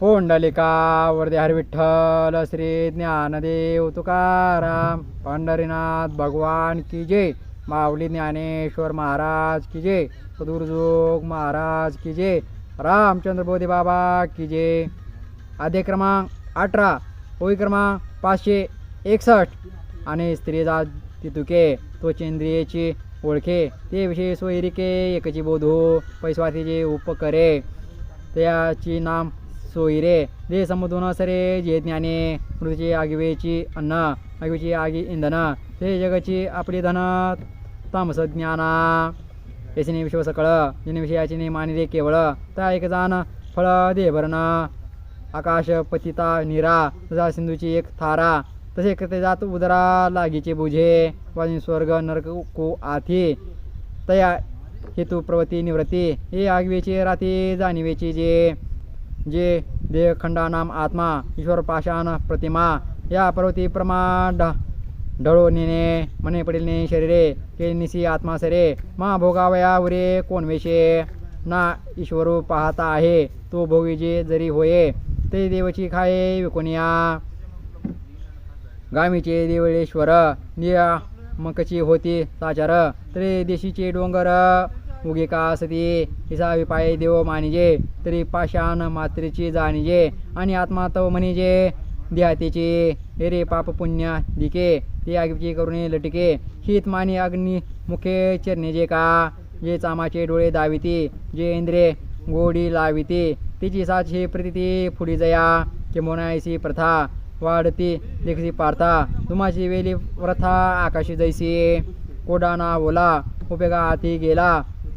पोंडलिका वरदे विठ्ठल श्री ज्ञानदेव तुकाराम पंढरीनाथ भगवान की जय माऊली ज्ञानेश्वर महाराज की जय सदुर्जोग महाराज की जय रामचंद्र बोधे बाबा की जय. अध्याय क्रमांक अठरा होई क्रमांक पाचशे एकसष्ट. आणि स्त्री जाती तुके तो चेंद्रियेची ओळखे ते विषय सोयरिके एकची बोधो पैस्वातीचे उपकरे. त्याची नाम सोयरे. जे समुद्र सरे जे ज्ञाने मृतीची आगिवेची अन्न आगिवेची आगी इंधन. ते जगाची आपली धन तामस ज्ञाना. याचे विश्व सकळ जिने विषयाची ने मानिले केवळ. त्या एक जाण फळ दे भरण आकाश पतिता निरा तसा सिंधूची एक थारा. तसे करते जात उदरा लागीचे बुझे. वाजून स्वर्ग नरक को आथी. तया हेतू प्रवती निवृत्ती. हे आगवेचे राती जाणीवेची जे. जे देहखंडा नाम आत्मा ईश्वर पाषाण प्रतिमा या पर्वती प्रमाण ढ ढळो नेणे मने पडिलने शरीरे के निसी आत्मा सरे मा भोगावया उरे कोण वेशे? ना ईश्वरू पाहता आहे तो भोगीजे जरी होये ते देवची खाये विकोनिया. गामीचे देवळेश्वर नियामकची होती साचार तरी देशीचे डोंगर उगे का सती इसा विपाय देव मानिजे तरी पाषाण मात्रेची जाणीजे आणि आत्मा तव म्हणजे देहातेचे रे पाप पुण्य दिके ते आगीची करुणे लटिके शीत मानी अग्नी मुखे चरणेजे का जे चामाचे डोळे दाविती जे इंद्रे गोडी लाविती तिची साची प्रतिती फुडी जया किमोनायसी प्रथा वाढती देखसी पार्था तुमाची वेली प्रथा आकाशी जैसी कोडाना ओला उपेगा हाती गेला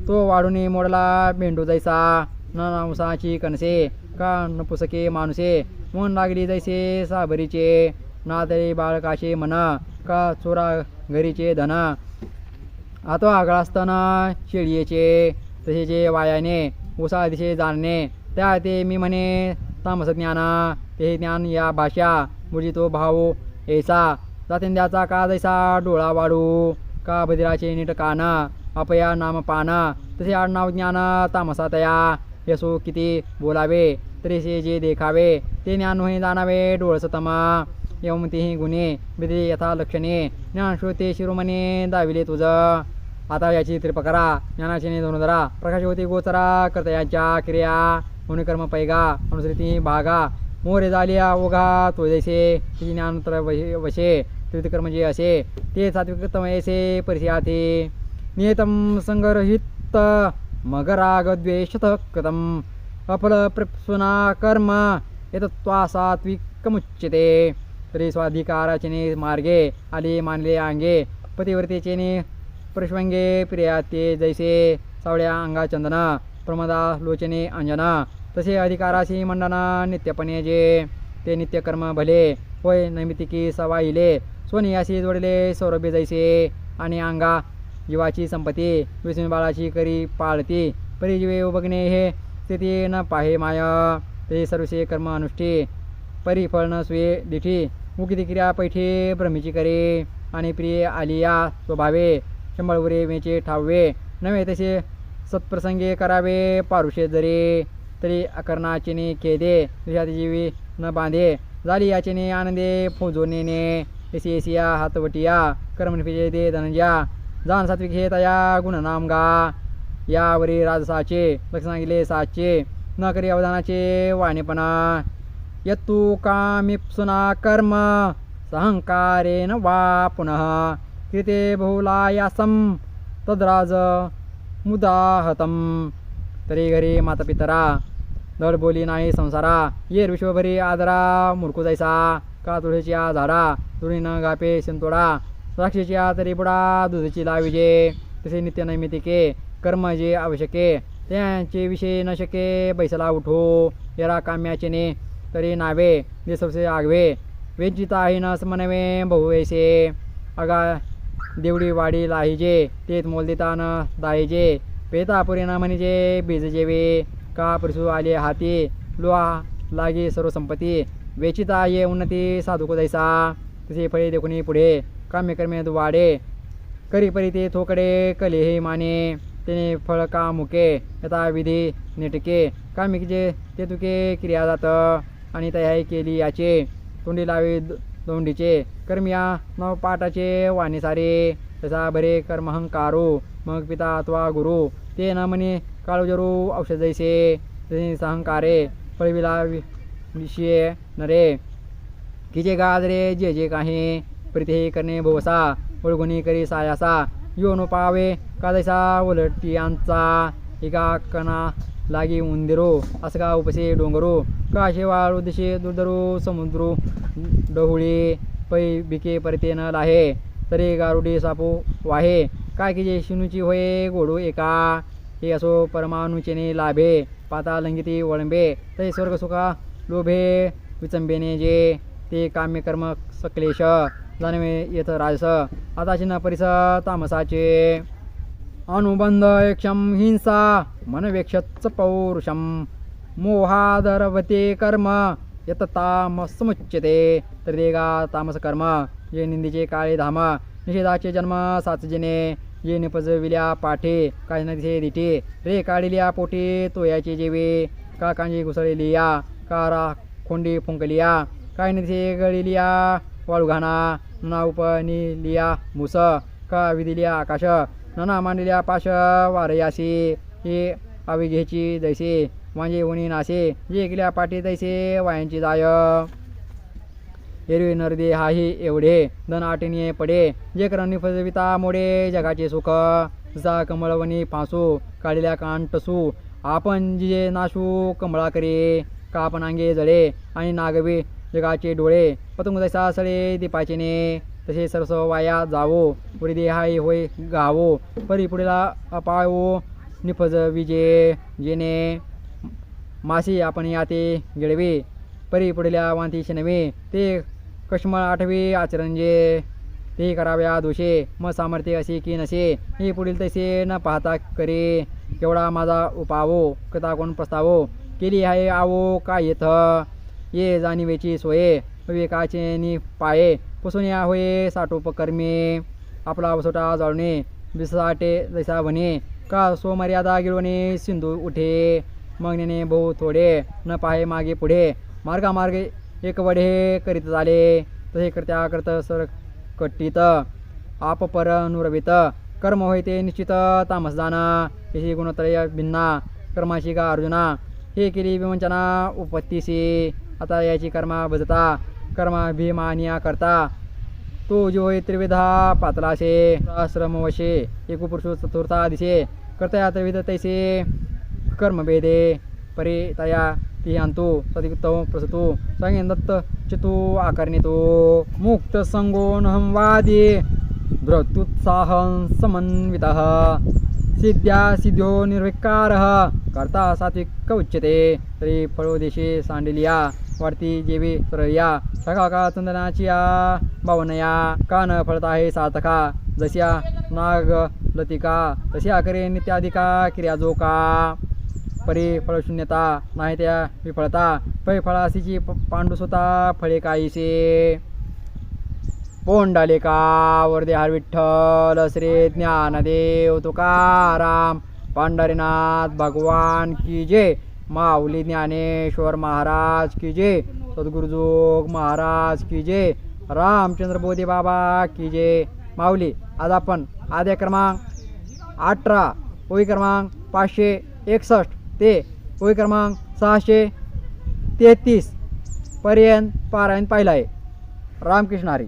तो वाढून मोडला मेंढू न नवसाची कणसे का नपुसके माणुसे मन लागली जैसे साबरीचे नादरे बाळकाचे म्हणा का चोरा घरीचे धन. आतो आगळा असताना शेळीचे तसेचे वायाने उसा दिशे जाणणे त्या ते मी म्हणे तामस ज्ञाना ते ज्ञान या भाषा बुजी तो भाऊ ऐसा. जातेंद्याचा का जैसा डोळा वाढू का बदिराचे नीट काना अपया नाम पान तसे आडनाव ज्ञान तामसा तया यसो किती बोलावे तरीसे जे देखावे ते ज्ञान होई जाणावे डोळसतमा। एवं तेही गुणे बिदे यथा लक्षणे ज्ञान श्रोते शिरोमणे दाविले तुझं। आता याची त्रिपकरा ज्ञानाची ने दोन धरा प्रकाश होती गोचरा कर्तयाच्या क्रिया। कर्म पैगा अनुसृती भागा मोरे झालिया ओघा तो जैसे तिची ज्ञानोत्तर वशे वशे जे असे ते सात्विकतम ऐसे परिचयाथे नियतं संगरहित मगराग कृतम् कथम प्रप्सुना कर्म एतत्वा सात्विकमुच्यते। तरी स्वाधिकाराचेने मार्गे आले मानले अंगे पतिव्रतेचेने प्रश्वंगे प्रश्वङ्गे प्रियाते जैसे सावळ्या अंगा चंदन प्रमदा लोचने अंजना तसे अधिकाराशी मंडना नित्यपणे जे ते नित्यकर्म भले होय नैमितिकी सवाईले सोनियाशी जोडले सौरभ्य जैसे। आणि अंगा जीवाची संपत्ती विष्णू बाळाची करी पाळती. परिजीवे बघणे हे स्थिती न पाहे माय. ते सर्वसे कर्म अनुष्ठी. परिफळ न सुये दिठी. मुकिती क्रिया पैठे ब्रह्मीची करे. आणि प्रिय आलिया स्वभावे. शंभळवरे वेचे ठावे. नव्हे तसे सत्प्रसंगे करावे पारुषे जरी. तरी अकर्णाचिने खेदे. जीवी न बांधे. झाली याचेने आनंदे फुजोनेने. एसी एसिया हातवटिया. कर्मनिफिजे दे धनंजा जाण सात्विक हे तया गुणनाम गा. यावरी राजसाचे लक्ष सांगितले साचे न करी अवधानाचे वाणेपणा. यत्तु कामिप्सुना कर्म सहंकारेण वा पुनः. कृते बहुलायासं तद्राज मुदाहतम. तरी घरी मातापितरा दड बोली नाही संसारा. ये विश्वभरी आदरा मुरकू जायसा. का तुळशीच्या झाडा तुळी न गापे शिंतोडा. राक्षसी तरी बुडा दुधाची लाविजे तसे नित्य नैमितिके कर्म जे आवश्यके त्यांचे विषय न शके बैसला उठो. येरा काम्याचे ने तरी नावे देसवसे आगवे. वेचिता आहे न समनवे बहु ऐसे. अगा देवडी वाडी लाहिजे तेत मोल देता न दायजे न म्हणजे बीज जेवे. का परसू आले हाती लोहा लागे सर्व संपत्ती. वेचिता ये उन्नती साधुको दैसा तसे फळे देखुनी पुढे. कामे कर्मे वाडे करी परी ते थोकडे कले हे माने त्याने फळ का मुके यथा विधी नेटके कामिकीचे ते तुके क्रिया जात आणि तयारी केली याचे तोंडी लावी तोंडीचे दोंडीचे कर्मिया नव पाटाचे वाणी सारे तसा बरे कर्महंकारो मग पिता अथवा गुरु ते न म्हणे काळूजरू औषध जैसे तसे सहंकारे पळविला विषये नरे किजे जे गाजरे जे जे काही प्रीती करणे भोवसा ओळगुणी करी सायासा यो पावे कादैसा उलटियांचा एका कणा लागी उंदिरो असं का उपसे डोंगरो. काशे वाळू दिशे दुर्दरू समुद्रू डहुळी पै बिके परते न लाहे. तरी गारुडी सापू वाहे. काय की जे शिनुची होय गोडू एका? हे असो परमाणुचेने लाभे. पाता लंगिती वळंबे. तरी स्वर्ग सुखा लोभे विचंबेने जे. ते काम्य कर्म सकलेश. जाणवे येत राजस. आताची न परिस तामसाचे अनुबंध क्षम हिंसा मनवेक्षच पौरुषम मोहादरवते कर्म यत तामसमुच्यते त्रिदेगा तामस कर्म जे निंदीचे काळे धाम. निषेधाचे जन्म साचजिने जे निपजविल्या पाठे काय नदिसे दिठे. रे काढिल्या पोटे तोयाचे जेवे. का कांजी घुसळलेलिया का रा खोंडी फुंकलिया. काय नदीचे गळिलिया वाळू घाणा. उपनिलिया मुस का विदिलिया आकाश नना मांडल्या पाश वारयासी हे अविघेची दैसे म्हणजे उणी नासे जे पाठी तैसे वायांची जाय. एरवी नरदे हाही एवढे धन पडे जे करणी फजविता मोडे जगाचे सुख. जा कमळवणी फासू काढलेल्या कांटसू आपण जे नाशू कमळा करे का जळे आणि नागवे जगाचे डोळे पतंग जैसा सळे दीपाचेने तसे सरस वाया जावो पुढे देहाई होय गावो परी पुढेला अपावो निफज विजे जेने मासी आपण याते गिळवे परी पुढल्या वांती नवे ते कश्मळ आठवे आचरणजे ते कराव्या दोषे मग सामर्थ्य असे की नसे हे पुढील तसे न पाहता करे केवढा माझा उपावो कथा कोण प्रस्तावो केली आहे आवो का येथ ये जाणीवेची सोये विवेकाचे नि पाये पुसून या होये साठोपकर्मे आपला वसोटा जाळणे बिसाटे जैसा म्हणे का सोमर्यादा गिळवणे सिंधू उठे मग नेणे बहु थोडे न पाहे मागे पुढे मार्गामार्गे एक वडे करीत झाले तसे करत्या करत सर कट्टीत आप पर कर्म होय ते निश्चित तामसदाना जाना गुणत्रय भिन्ना कर्माशी का अर्जुना हे केली विवंचना उपत्तीसी आता याची कर्मा भजता कर्मा भीमानिया करता. तो जो होय त्रिविधा पातलाशे श्रमवशे एक पुरुषो चतुर्था दिसे कर्तया त्रिविध तैसे कर्मभेदे परितया तया ती प्रसतो सांगेन दत्त चितू आकर्णितो. मुक्त संगोनहं वादी धृत्युत्साहं समन्वितः. सिद्ध्या सिद्ध्यो निर्विकारः कर्ता सात्विक उच्यते तरी फळोदेशे सांडिलिया. वाढती जेवी या सखा का चंदनाची या. बावनया का न फळता आहे सार्थका जशा नाग लतिका तशी करे नित्याधिका क्रिया जो का? परी फळशून्यता नाही त्या विफळता. फळ फळासीची पांडुसुता फळे काहीसे. पोंडालिका वरदे हर विठ्ठल श्री ज्ञानदेव तुकाराम. पांढरीनाथ भगवान की जय. माऊली ज्ञानेश्वर महाराज की जय. सद्गुरुजोग महाराज की जय. रामचंद्र बोधे बाबा की जय. माऊली आज आपण आद्य क्रमांक अठरा ओळी क्रमांक पाचशे एकसष्ट ते ओळी क्रमांक सहाशे तेहतीस पर्यंत पारायण पाहिलं आहे. रामकृष्ण हरी.